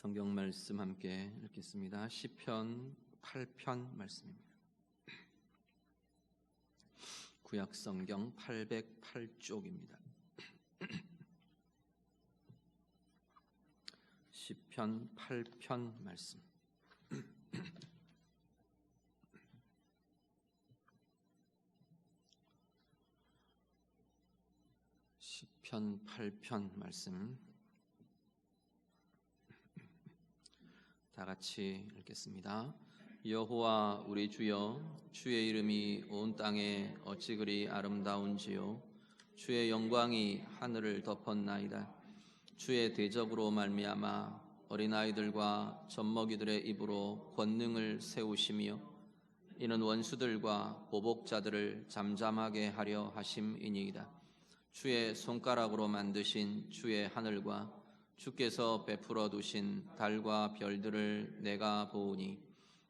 성경 말씀 함께 읽겠습니다. 시편 8편 말씀입니다. 구약 성경 808쪽입니다. 시편 8편 말씀. 시편 8편 말씀 다 같이 읽겠습니다. 여호와 우리 주여 주의 이름이 온 땅에 어찌 그리 아름다운지요 주의 영광이 하늘을 덮었나이다. 주의 대적으로 말미암아 어린아이들과 젖먹이들의 입으로 권능을 세우시며 이는 원수들과 보복자들을 잠잠하게 하려 하심이니이다. 주의 손가락으로 만드신 주의 하늘과 주께서 베풀어 두신 달과 별들을 내가 보오니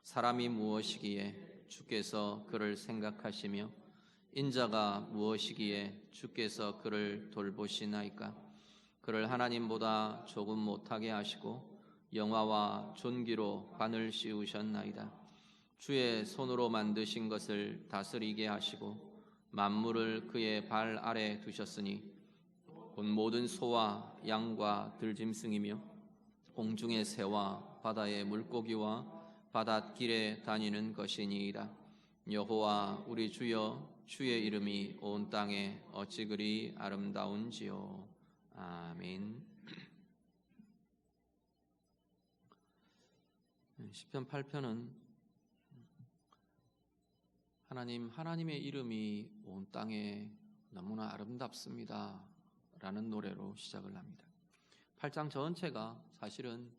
사람이 무엇이기에 주께서 그를 생각하시며 인자가 무엇이기에 주께서 그를 돌보시나이까? 그를 하나님보다 조금 못하게 하시고 영화와 존귀로 관을 씌우셨나이다. 주의 손으로 만드신 것을 다스리게 하시고 만물을 그의 발 아래 두셨으니 곧 모든 소와 양과 들짐승이며 공중의 새와 바다의 물고기와 바닷길에 다니는 것이니이다. 여호와 우리 주여 주의 이름이 온 땅에 어찌 그리 아름다운지요. 아멘. 시편 8편은 하나님 하나님의 이름이 온 땅에 너무나 아름답습니다. 라는 노래로 시작을 합니다. 8장 전체가 사실은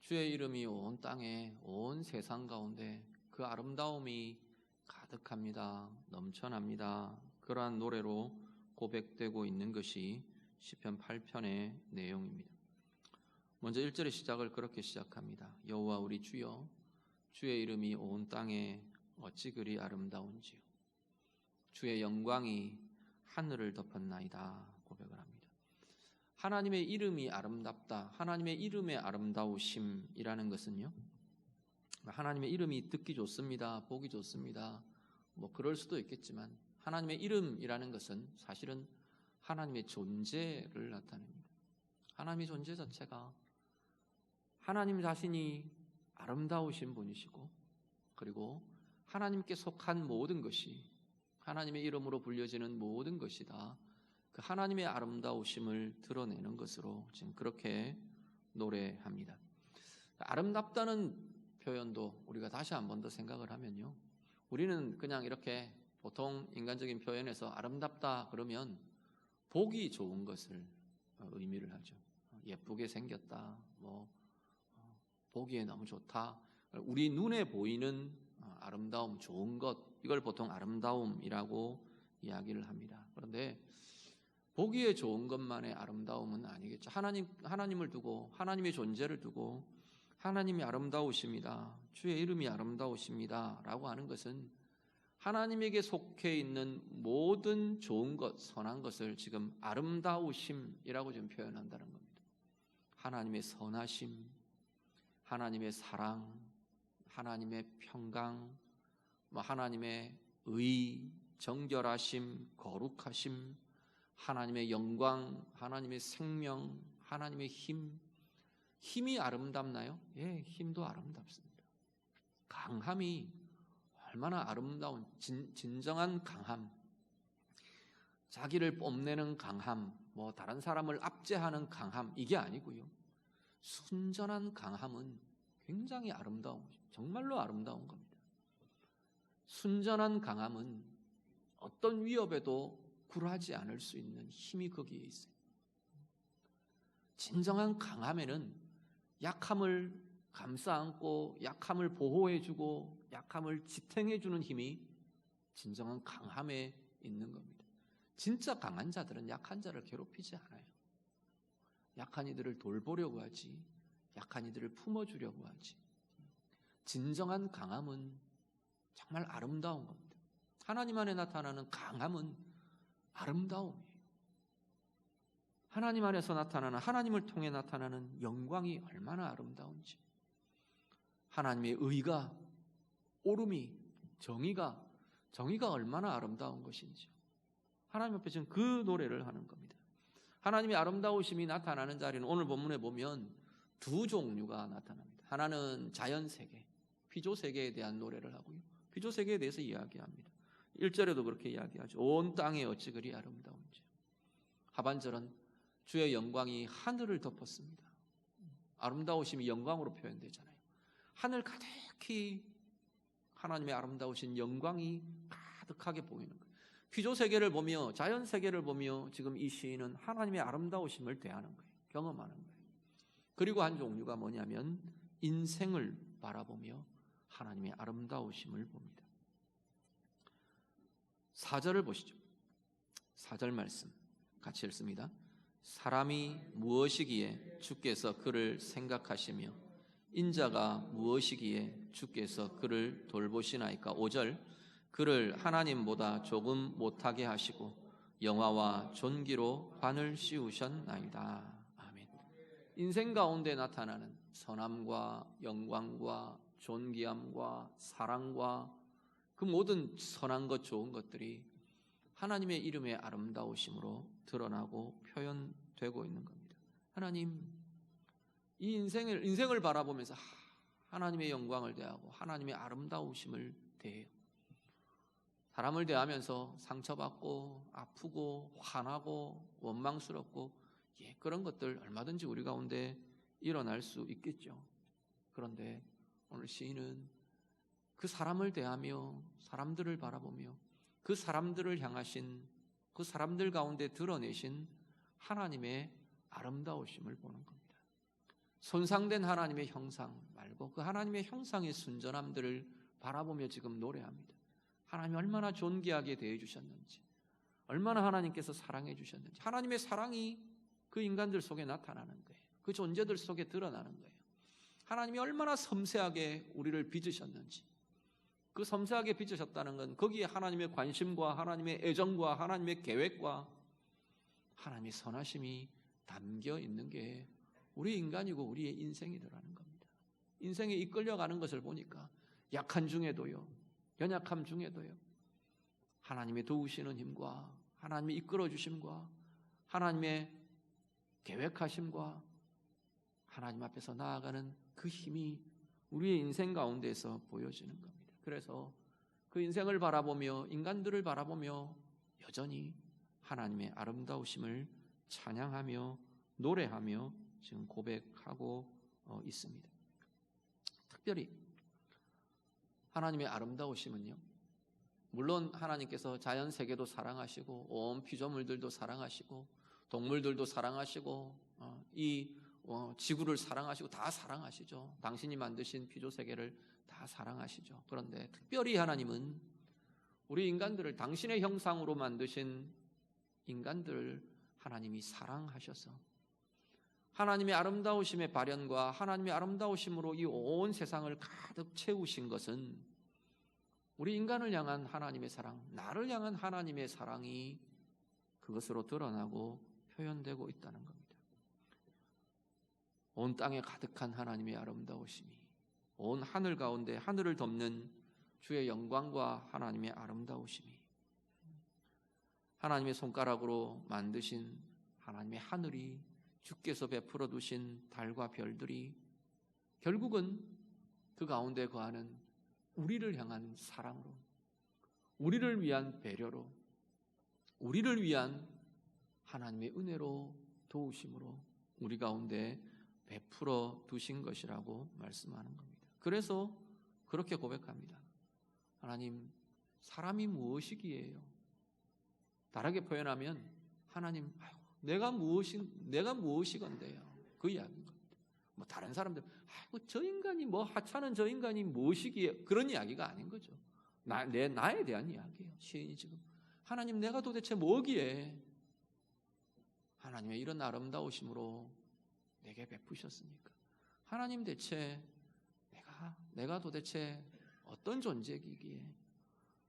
주의 이름이 온 땅에 온 세상 가운데 그 아름다움이 가득합니다. 넘쳐납니다. 그러한 노래로 고백되고 있는 것이 시편 8편의 내용입니다. 먼저 1절의 시작을 그렇게 시작합니다. 여호와 우리 주여 주의 이름이 온 땅에 어찌 그리 아름다운지요. 주의 영광이 하늘을 덮었나이다. 하나님의 이름이 아름답다. 하나님의 이름의 아름다우심이라는 것은요. 하나님의 이름이 듣기 좋습니다. 보기 좋습니다. 뭐 그럴 수도 있겠지만 하나님의 이름이라는 것은 사실은 하나님의 존재를 나타냅니다. 하나님의 존재 자체가 하나님 자신이 아름다우신 분이시고 그리고 하나님께 속한 모든 것이 하나님의 이름으로 불려지는 모든 것이 다그 하나님의 아름다우심을 드러내는 것으로 지금 그렇게 노래합니다. 아름답다는 표현도 우리가 다시 한 번 더 생각을 하면요. 우리는 그냥 이렇게 보통 인간적인 표현에서 아름답다 그러면 보기 좋은 것을 의미를 하죠. 예쁘게 생겼다, 뭐 보기에 너무 좋다. 우리 눈에 보이는 아름다움, 좋은 것, 이걸 보통 아름다움이라고 이야기를 합니다. 그런데 보기에 좋은 것만의 아름다움은 아니겠죠. 하나님, 하나님을 두고, 하나님의 존재를 두고, 하나님이 아름다우십니다. 주의 이름이 아름다우십니다. 라고 하는 것은 하나님에게 속해 있는 모든 좋은 것, 선한 것을 지금 아름다우심이라고 지금 표현한다는 겁니다. 하나님의 선하심, 하나님의 사랑, 하나님의 평강, 뭐 하나님의 의, 정결하심, 거룩하심, 하나님의 영광, 하나님의 생명, 하나님의 힘. 힘이 아름답나요? 예, 힘도 아름답습니다. 강함이 얼마나 아름다운 진, 진정한 강함. 자기를 뽐내는 강함, 뭐 다른 사람을 압제하는 강함 이게 아니고요. 순전한 강함은 굉장히 아름다운 정말로 아름다운 겁니다. 순전한 강함은 어떤 위협에도 굴하지 않을 수 있는 힘이 거기에 있어요. 진정한 강함에는 약함을 감싸 안고 약함을 보호해 주고 약함을 지탱해 주는 힘이 진정한 강함에 있는 겁니다. 진짜 강한 자들은 약한 자를 괴롭히지 않아요. 약한 이들을 돌보려고 하지, 약한 이들을 품어주려고 하지. 진정한 강함은 정말 아름다운 겁니다. 하나님 안에 나타나는 강함은 아름다움이에요. 하나님 안에서 나타나는 하나님을 통해 나타나는 영광이 얼마나 아름다운지 하나님의 의가 오름이 정의가 정의가 얼마나 아름다운 것인지 하나님 앞에 지금 그 노래를 하는 겁니다. 하나님의 아름다우심이 나타나는 자리는 오늘 본문에 보면 두 종류가 나타납니다. 하나는 자연 세계, 피조 세계에 대한 노래를 하고요. 피조 세계에 대해서 이야기합니다. 1절에도 그렇게 이야기하죠. 온 땅에 어찌 그리 아름다운지. 하반절은 주의 영광이 하늘을 덮었습니다. 아름다우심이 영광으로 표현되잖아요. 하늘 가득히 하나님의 아름다우신 영광이 가득하게 보이는 거예요. 피조 세계를 보며 자연 세계를 보며 지금 이 시인은 하나님의 아름다우심을 대하는 거예요. 경험하는 거예요. 그리고 한 종류가 뭐냐면 인생을 바라보며 하나님의 아름다우심을 봅니다. 4절을 보시죠. 4절 말씀 같이 읽습니다. 사람이 무엇이기에 주께서 그를 생각하시며 인자가 무엇이기에 주께서 그를 돌보시나이까 5절 그를 하나님보다 조금 못하게 하시고 영화와 존귀로 관을 씌우셨나이다. 아멘. 인생 가운데 나타나는 선함과 영광과 존귀함과 사랑과 그 모든 선한 것 좋은 것들이 하나님의 이름의 아름다우심으로 드러나고 표현되고 있는 겁니다. 하나님 이 인생을 인생을 바라보면서 하나님의 영광을 대하고 하나님의 아름다우심을 대해요. 사람을 대하면서 상처받고 아프고 화나고 원망스럽고 예, 그런 것들 얼마든지 우리 가운데 일어날 수 있겠죠. 그런데 오늘 시인은 그 사람을 대하며 사람들을 바라보며 그 사람들을 향하신 그 사람들 가운데 드러내신 하나님의 아름다우심을 보는 겁니다. 손상된 하나님의 형상 말고 그 하나님의 형상의 순전함들을 바라보며 지금 노래합니다. 하나님 얼마나 존귀하게 대해 주셨는지, 얼마나 하나님께서 사랑해 주셨는지, 하나님의 사랑이 그 인간들 속에 나타나는 거예요. 그 존재들 속에 드러나는 거예요. 하나님이 얼마나 섬세하게 우리를 빚으셨는지, 그 섬세하게 빚으셨다는 건 거기에 하나님의 관심과 하나님의 애정과 하나님의 계획과 하나님의 선하심이 담겨 있는 게 우리 인간이고 우리의 인생이더라는 겁니다. 인생에 이끌려가는 것을 보니까 약한 중에도요, 연약함 중에도요, 하나님의 도우시는 힘과 하나님의 이끌어 주심과 하나님의 계획하심과 하나님 앞에서 나아가는 그 힘이 우리의 인생 가운데서 보여지는 겁니다. 그래서 그 인생을 바라보며 인간들을 바라보며 여전히 하나님의 아름다우심을 찬양하며 노래하며 지금 고백하고 어, 있습니다. 특별히 하나님의 아름다우심은요. 물론 하나님께서 자연 세계도 사랑하시고 온 피조물들도 사랑하시고 동물들도 사랑하시고 어, 이 어, 지구를 사랑하시고 다 사랑하시죠. 당신이 만드신 피조 세계를 다 사랑하시죠. 그런데 특별히 하나님은 우리 인간들을 당신의 형상으로 만드신 인간들을 하나님이 사랑하셔서 하나님의 아름다우심의 발현과 하나님의 아름다우심으로 이 온 세상을 가득 채우신 것은 우리 인간을 향한 하나님의 사랑, 나를 향한 하나님의 사랑이 그것으로 드러나고 표현되고 있다는 겁니다. 온 땅에 가득한 하나님의 아름다우심이 온 하늘 가운데 하늘을 덮는 주의 영광과 하나님의 아름다우심이 하나님의 손가락으로 만드신 하나님의 하늘이 주께서 베풀어 두신 달과 별들이 결국은 그 가운데 거하는 우리를 향한 사랑으로 우리를 위한 배려로 우리를 위한 하나님의 은혜로 도우심으로 우리 가운데 베풀어 두신 것이라고 말씀하는 겁니다. 그래서 그렇게 고백합니다. 하나님, 사람이 무엇이기에요? 다르게 표현하면 하나님, 아이고, 내가 무엇이 내가 무엇이건데요? 그 이야기인 겁니다. 뭐 다른 사람들, 아이고 저 인간이 뭐 하찮은 저 인간이 무엇이기에 그런 이야기가 아닌 거죠. 나, 내 나에 대한 이야기예요. 시인이 지금 하나님, 내가 도대체 뭐기에 하나님의 이런 아름다우심으로 내게 베푸셨습니까? 하나님 대체 내가 도대체 어떤 존재이기에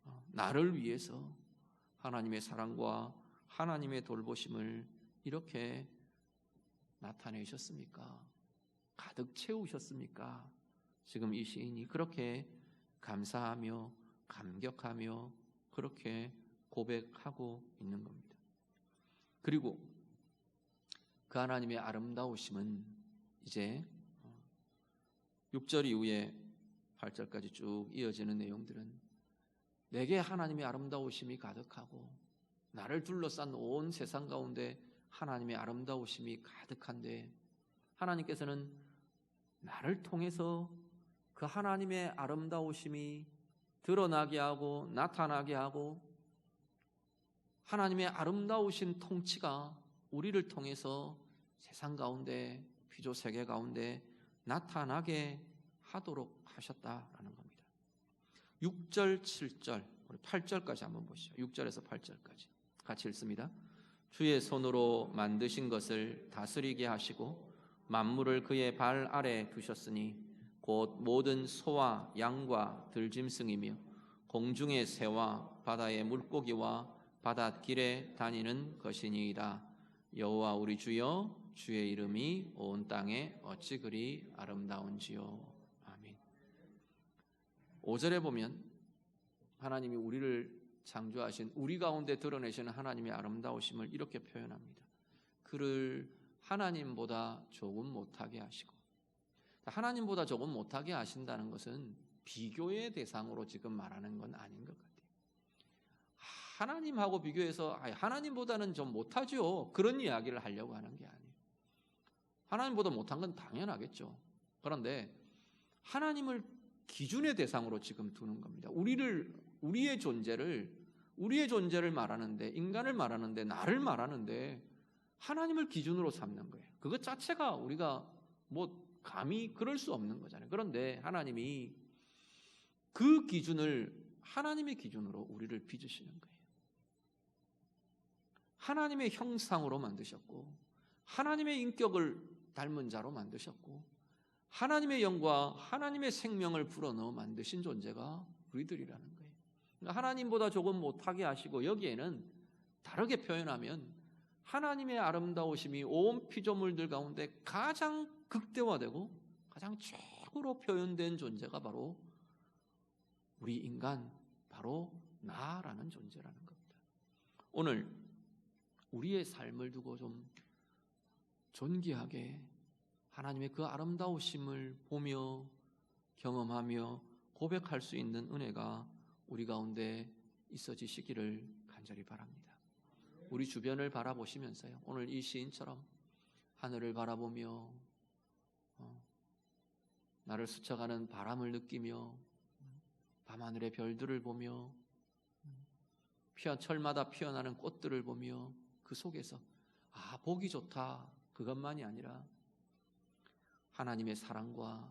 어, 나를 위해서 하나님의 사랑과 하나님의 돌보심을 이렇게 나타내셨습니까? 가득 채우셨습니까? 지금 이 시인이 그렇게 감사하며 감격하며 그렇게 고백하고 있는 겁니다. 그리고 그 하나님의 아름다우심은 이제 6절 이후에 8절까지 쭉 이어지는 내용들은 내게 하나님의 아름다우심이 가득하고 나를 둘러싼 온 세상 가운데 하나님의 아름다우심이 가득한데 하나님께서는 나를 통해서 그 하나님의 아름다우심이 드러나게 하고 나타나게 하고 하나님의 아름다우신 통치가 우리를 통해서 세상 가운데 피조 세계 가운데 나타나게 하도록 하셨다라는 겁니다. 6절, 7절, 우리 8절까지 한번 보시죠. 6절에서 8절까지 같이 읽습니다. 주의 손으로 만드신 것을 다스리게 하시고 만물을 그의 발 아래 두셨으니 곧 모든 소와 양과 들짐승이며 공중의 새와 바다의 물고기와 바닷길에 다니는 것이니이다. 여호와 우리 주여 주의 이름이 온 땅에 어찌 그리 아름다운지요. 아멘. 5절에 보면 하나님이 우리를 창조하신 우리 가운데 드러내시는 하나님의 아름다우심을 이렇게 표현합니다. 그를 하나님보다 조금 못하게 하시고 하나님보다 조금 못하게 하신다는 것은 비교의 대상으로 지금 말하는 건 아닌 것 같아요. 하나님하고 비교해서 하나님보다는 좀 못하죠. 그런 이야기를 하려고 하는 게 아니에요. 하나님보다 못한 건 당연하겠죠. 그런데 하나님을 기준의 대상으로 지금 두는 겁니다. 우리를 우리의 존재를 우리의 존재를 말하는데 인간을 말하는데 나를 말하는데 하나님을 기준으로 삼는 거예요. 그것 자체가 우리가 뭐 감히 그럴 수 없는 거잖아요. 그런데 하나님이 그 기준을 하나님의 기준으로 우리를 빚으시는 거예요. 하나님의 형상으로 만드셨고 하나님의 인격을 닮은 자로 만드셨고 하나님의 영과 하나님의 생명을 불어넣어 만드신 존재가 우리들이라는 거예요. 그러니까 하나님보다 조금 못하게 하시고 여기에는 다르게 표현하면 하나님의 아름다우심이 온 피조물들 가운데 가장 극대화되고 가장 최고로 표현된 존재가 바로 우리 인간, 바로 나라는 존재라는 겁니다. 오늘 우리의 삶을 두고 좀 존귀하게 하나님의 그 아름다우심을 보며 경험하며 고백할 수 있는 은혜가 우리 가운데 있어지시기를 간절히 바랍니다. 우리 주변을 바라보시면서요. 오늘 이 시인처럼 하늘을 바라보며 어, 나를 스쳐가는 바람을 느끼며 밤하늘의 별들을 보며 피어 철마다 피어나는 꽃들을 보며 그 속에서 아 보기 좋다 그것만이 아니라 하나님의 사랑과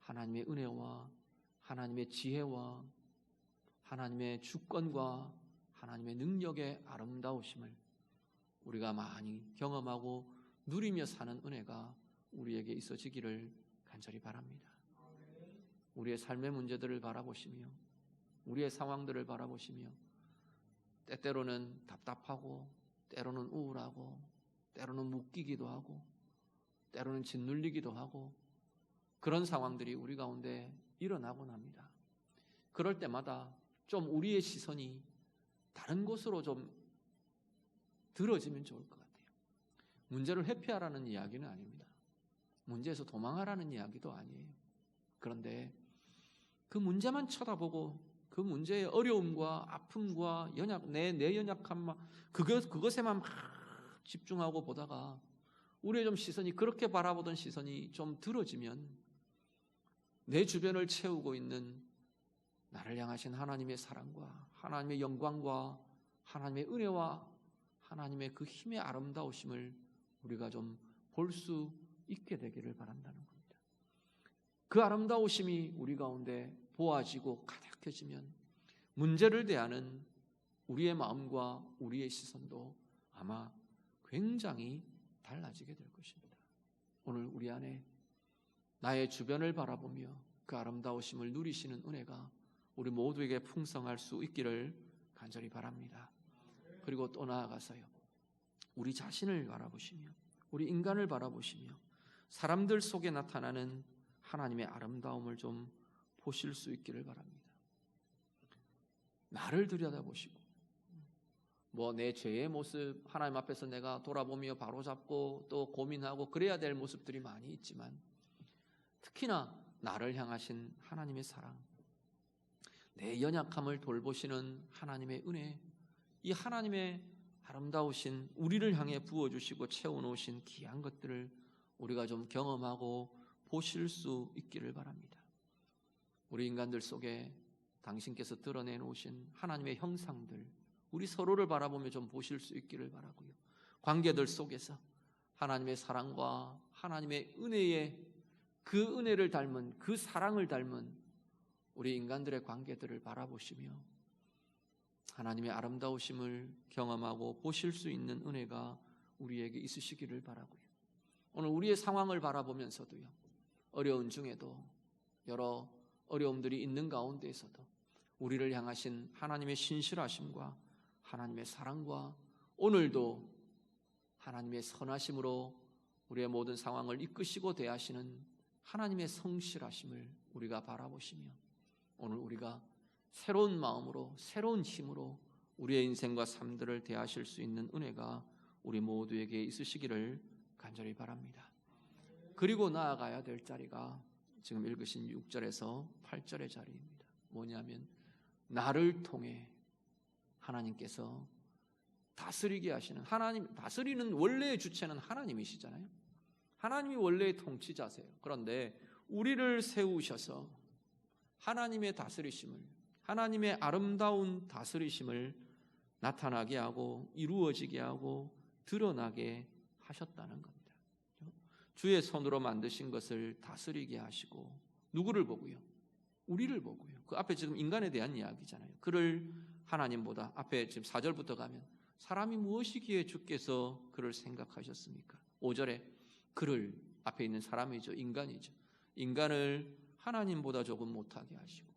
하나님의 은혜와 하나님의 지혜와 하나님의 주권과 하나님의 능력의 아름다우심을 우리가 많이 경험하고 누리며 사는 은혜가 우리에게 있어지기를 간절히 바랍니다. 우리의 삶의 문제들을 바라보시며 우리의 상황들을 바라보시며 때때로는 답답하고 때로는 우울하고 때로는 묶이기도 하고 때로는 짓눌리기도 하고 그런 상황들이 우리 가운데 일어나곤 합니다. 그럴 때마다 좀 우리의 시선이 다른 곳으로 좀 들어지면 좋을 것 같아요. 문제를 회피하라는 이야기는 아닙니다. 문제에서 도망하라는 이야기도 아니에요. 그런데 그 문제만 쳐다보고 그 문제의 어려움과 아픔과 연약, 내, 내 연약함, 그것, 그것에만 막 집중하고 보다가 우리의 좀 시선이 그렇게 바라보던 시선이 좀 들어지면 내 주변을 채우고 있는 나를 향하신 하나님의 사랑과 하나님의 영광과 하나님의 은혜와 하나님의 그 힘의 아름다우심을 우리가 좀 볼 수 있게 되기를 바란다는 겁니다. 그 아름다우심이 우리 가운데 보아지고 가득해지면 문제를 대하는 우리의 마음과 우리의 시선도 아마 굉장히 달라지게 될 것입니다. 오늘 우리 안에 나의 주변을 바라보며 그 아름다우심을 누리시는 은혜가 우리 모두에게 풍성할 수 있기를 간절히 바랍니다. 그리고 또 나아가서요. 우리 자신을 바라보시며 우리 인간을 바라보시며 사람들 속에 나타나는 하나님의 아름다움을 좀 보실 수 있기를 바랍니다. 나를 들여다보시고 뭐 내 죄의 모습 하나님 앞에서 내가 돌아보며 바로잡고 또 고민하고 그래야 될 모습들이 많이 있지만 특히나 나를 향하신 하나님의 사랑 내 연약함을 돌보시는 하나님의 은혜 이 하나님의 아름다우신 우리를 향해 부어주시고 채워놓으신 귀한 것들을 우리가 좀 경험하고 보실 수 있기를 바랍니다. 우리 인간들 속에 당신께서 드러내 놓으신 하나님의 형상들, 우리 서로를 바라보며 좀 보실 수 있기를 바라고요. 관계들 속에서 하나님의 사랑과 하나님의 은혜의 그 은혜를 닮은 그 사랑을 닮은 우리 인간들의 관계들을 바라보시며 하나님의 아름다우심을 경험하고 보실 수 있는 은혜가 우리에게 있으시기를 바라고요. 오늘 우리의 상황을 바라보면서도요. 어려운 중에도 여러 어려움들이 있는 가운데에서도 우리를 향하신 하나님의 신실하심과 하나님의 사랑과 오늘도 하나님의 선하심으로 우리의 모든 상황을 이끄시고 대하시는 하나님의 성실하심을 우리가 바라보시며 오늘 우리가 새로운 마음으로 새로운 힘으로 우리의 인생과 삶들을 대하실 수 있는 은혜가 우리 모두에게 있으시기를 간절히 바랍니다. 그리고 나아가야 될 자리가 지금 읽으신 6절에서 8절의 자리입니다. 뭐냐면 나를 통해 하나님께서 다스리게 하시는 하나님 다스리는 원래의 주체는 하나님이시잖아요. 하나님이 원래의 통치자세요. 그런데 우리를 세우셔서 하나님의 다스리심을 하나님의 아름다운 다스리심을 나타나게 하고 이루어지게 하고 드러나게 하셨다는 겁니다. 주의 손으로 만드신 것을 다스리게 하시고 누구를 보고요? 우리를 보고요. 그 앞에 지금 인간에 대한 이야기잖아요. 그를 하나님보다 앞에 지금 4절부터 가면 사람이 무엇이기에 주께서 그를 생각하셨습니까? 5절에 그를 앞에 있는 사람이죠. 인간이죠. 인간을 하나님보다 조금 못하게 하시고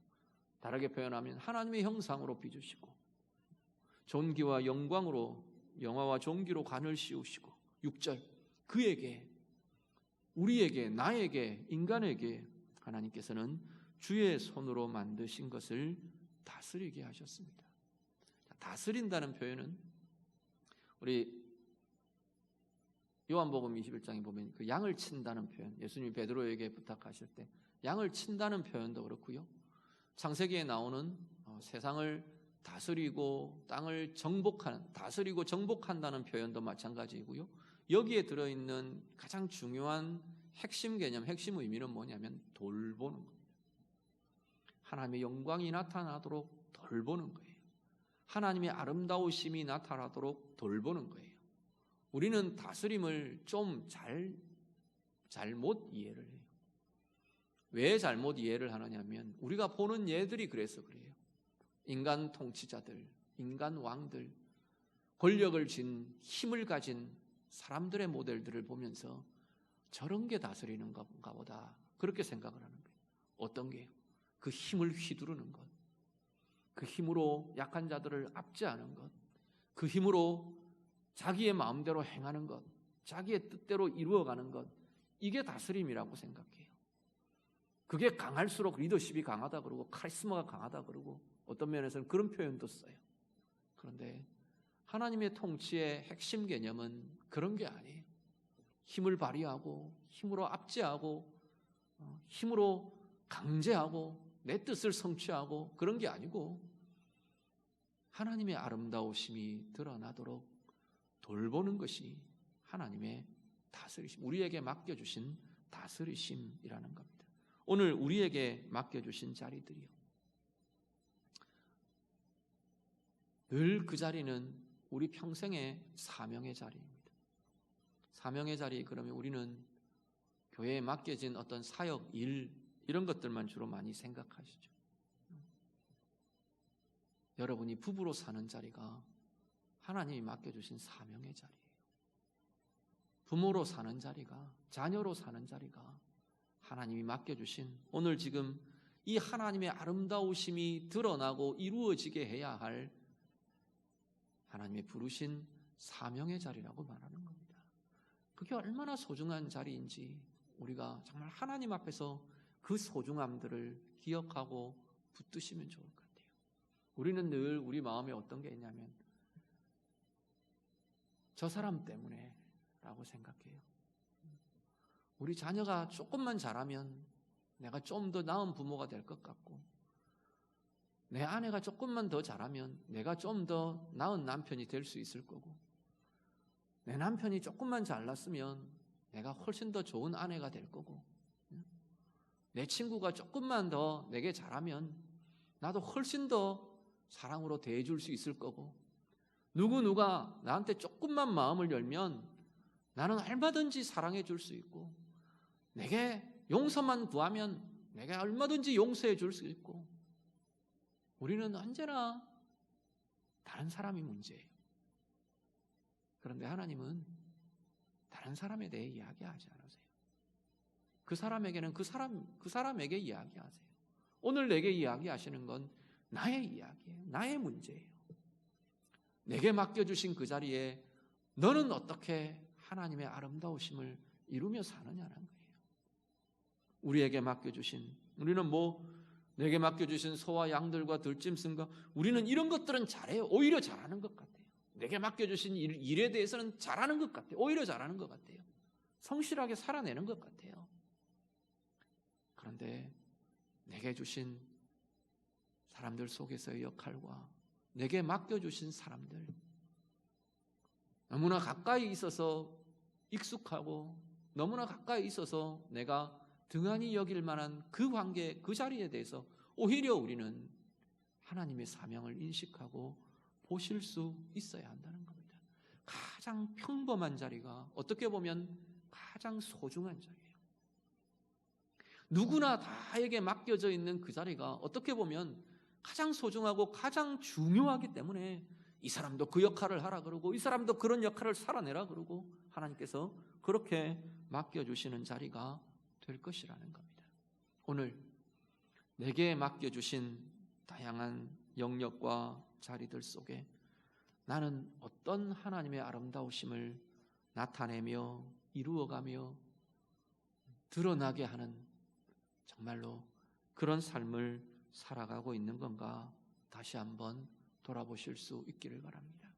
다르게 표현하면 하나님의 형상으로 빚으시고 존귀와 영광으로 영화와 존귀로 관을 씌우시고 6절 그에게 우리에게 나에게 인간에게 하나님께서는 주의 손으로 만드신 것을 다스리게 하셨습니다. 다스린다는 표현은 우리 요한복음 21장에 보면 그 양을 친다는 표현, 예수님이 베드로에게 부탁하실 때 양을 친다는 표현도 그렇고요. 창세기에 나오는 어, 세상을 다스리고 땅을 정복하는 다스리고 정복한다는 표현도 마찬가지이고요. 여기에 들어 있는 가장 중요한 핵심 개념, 핵심 의미는 뭐냐면 돌보는 겁니다. 하나님의 영광이 나타나도록 돌보는 거예요. 하나님의 아름다우심이 나타나도록 돌보는 거예요. 우리는 다스림을 좀 잘, 잘못 이해를 해요. 왜 잘못 이해를 하느냐면 우리가 보는 예들이 그래서 그래요. 인간 통치자들, 인간 왕들, 권력을 진 힘을 가진 사람들의 모델들을 보면서 저런 게 다스리는 건가 보다. 그렇게 생각을 하는 거예요. 어떤 게요? 그 힘을 휘두르는 것. 그 힘으로 약한 자들을 압제하는 것. 그 힘으로 자기의 마음대로 행하는 것. 자기의 뜻대로 이루어가는 것. 이게 다스림이라고 생각해요. 그게 강할수록 리더십이 강하다 그러고 카리스마가 강하다 그러고 어떤 면에서는 그런 표현도 써요. 그런데 하나님의 통치의 핵심 개념은 그런 게 아니에요. 힘을 발휘하고 힘으로 압제하고 어, 힘으로 강제하고 내 뜻을 성취하고 그런 게 아니고 하나님의 아름다우심이 드러나도록 돌보는 것이 하나님의 다스리심, 우리에게 맡겨주신 다스리심이라는 겁니다. 오늘 우리에게 맡겨주신 자리들이요. 늘 그 자리는 우리 평생의 사명의 자리입니다. 사명의 자리, 그러면 우리는 교회에 맡겨진 어떤 사역, 일, 이런 것들만 주로 많이 생각하시죠. 여러분이 부부로 사는 자리가 하나님이 맡겨주신 사명의 자리예요. 부모로 사는 자리가, 자녀로 사는 자리가 하나님이 맡겨주신 오늘 지금 이 하나님의 아름다우심이 드러나고 이루어지게 해야 할 하나님의 부르신 사명의 자리라고 말하는 겁니다. 그게 얼마나 소중한 자리인지 우리가 정말 하나님 앞에서 그 소중함들을 기억하고 붙드시면 좋을 것 같아요. 우리는 늘 우리 마음에 어떤 게 있냐면 저 사람 때문에 라고 생각해요. 우리 자녀가 조금만 잘하면 내가 좀 더 나은 부모가 될 것 같고 내 아내가 조금만 더 잘하면 내가 좀 더 나은 남편이 될 수 있을 거고 내 남편이 조금만 잘났으면 내가 훨씬 더 좋은 아내가 될 거고 내 친구가 조금만 더 내게 잘하면 나도 훨씬 더 사랑으로 대해줄 수 있을 거고 누구 누가 나한테 조금만 마음을 열면 나는 얼마든지 사랑해 줄 수 있고 내게 용서만 구하면 내가 얼마든지 용서해 줄 수 있고 우리는 언제나 다른 사람이 문제예요. 그런데 하나님은 다른 사람에 대해 이야기하지 않으세요. 그 사람에게는 그 사람 그 사람에게 이야기하세요. 오늘 내게 이야기하시는 건 나의 이야기예요. 나의 문제예요. 내게 맡겨 주신 그 자리에 너는 어떻게 하나님의 아름다우심을 이루며 사느냐는 거예요. 우리에게 맡겨 주신, 우리는 뭐, 내게 맡겨 주신 소와 양들과 들짐승과 우리는 이런 것들은 잘해요. 오히려 잘하는 것 같아요. 내게 맡겨 주신 일, 일에 대해서는 잘하는 것 같아요. 오히려 잘하는 것 같아요. 성실하게 살아내는 것 같아요. 그런데 내게 주신 사람들 속에서의 역할과 내게 맡겨주신 사람들, 너무나 가까이 있어서 익숙하고 너무나 가까이 있어서 내가 등한히 여길 만한 그 관계, 그 자리에 대해서 오히려 우리는 하나님의 사명을 인식하고 보실 수 있어야 한다는 겁니다. 가장 평범한 자리가 어떻게 보면 가장 소중한 자리예요. 누구나 다에게 맡겨져 있는 그 자리가 어떻게 보면 가장 소중하고 가장 중요하기 때문에 이 사람도 그 역할을 하라 그러고 이 사람도 그런 역할을 살아내라 그러고 하나님께서 그렇게 맡겨주시는 자리가 될 것이라는 겁니다. 오늘 내게 맡겨주신 다양한 영역과 자리들 속에 나는 어떤 하나님의 아름다우심을 나타내며 이루어가며 드러나게 하는 정말로 그런 삶을 살아가고 있는 건가 다시 한번 돌아보실 수 있기를 바랍니다.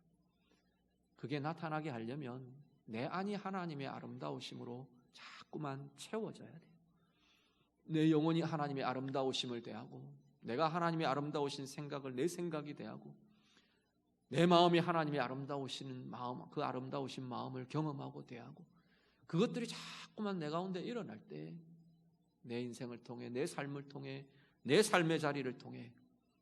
그게 나타나게 하려면 내 안이 하나님의 아름다우심으로 자꾸만 채워져야 돼요. 내 영혼이 하나님의 아름다우심을 대하고 내가 하나님의 아름다우신 생각을 내 생각이 대하고 내 마음이 하나님의 아름다우신 마음 그 아름다우신 마음을 경험하고 대하고 그것들이 자꾸만 내 가운데 일어날 때 내 인생을 통해 내 삶을 통해 내 삶의 자리를 통해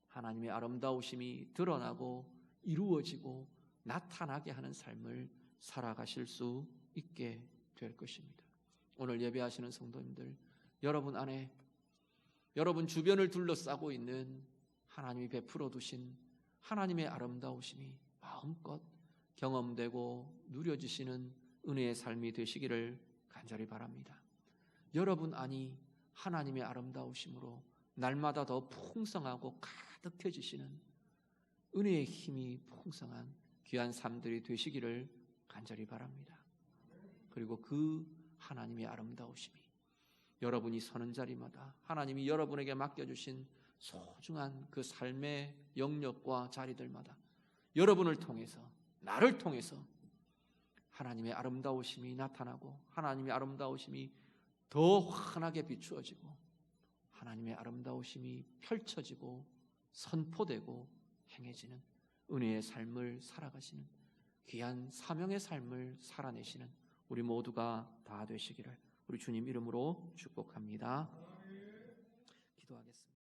하나님의 아름다우심이 드러나고 이루어지고 나타나게 하는 삶을 살아가실 수 있게 될 것입니다. 오늘 예배하시는 성도님들, 여러분 안에 여러분 주변을 둘러싸고 있는 하나님이 베풀어 두신 하나님의 아름다우심이 마음껏 경험되고 누려지시는 은혜의 삶이 되시기를 간절히 바랍니다. 여러분 안이 하나님의 아름다우심으로 날마다 더 풍성하고 가득해지시는 은혜의 힘이 풍성한 귀한 삶들이 되시기를 간절히 바랍니다. 그리고 그 하나님의 아름다우심이 여러분이 서는 자리마다 하나님이 여러분에게 맡겨주신 소중한 그 삶의 영역과 자리들마다 여러분을 통해서 나를 통해서 하나님의 아름다우심이 나타나고 하나님의 아름다우심이 더 환하게 비추어지고 하나님의 아름다우심이 펼쳐지고 선포되고 행해지는 은혜의 삶을 살아가시는 귀한 사명의 삶을 살아내시는 우리 모두가 다 되시기를 우리 주님 이름으로 축복합니다. 기도하겠습니다.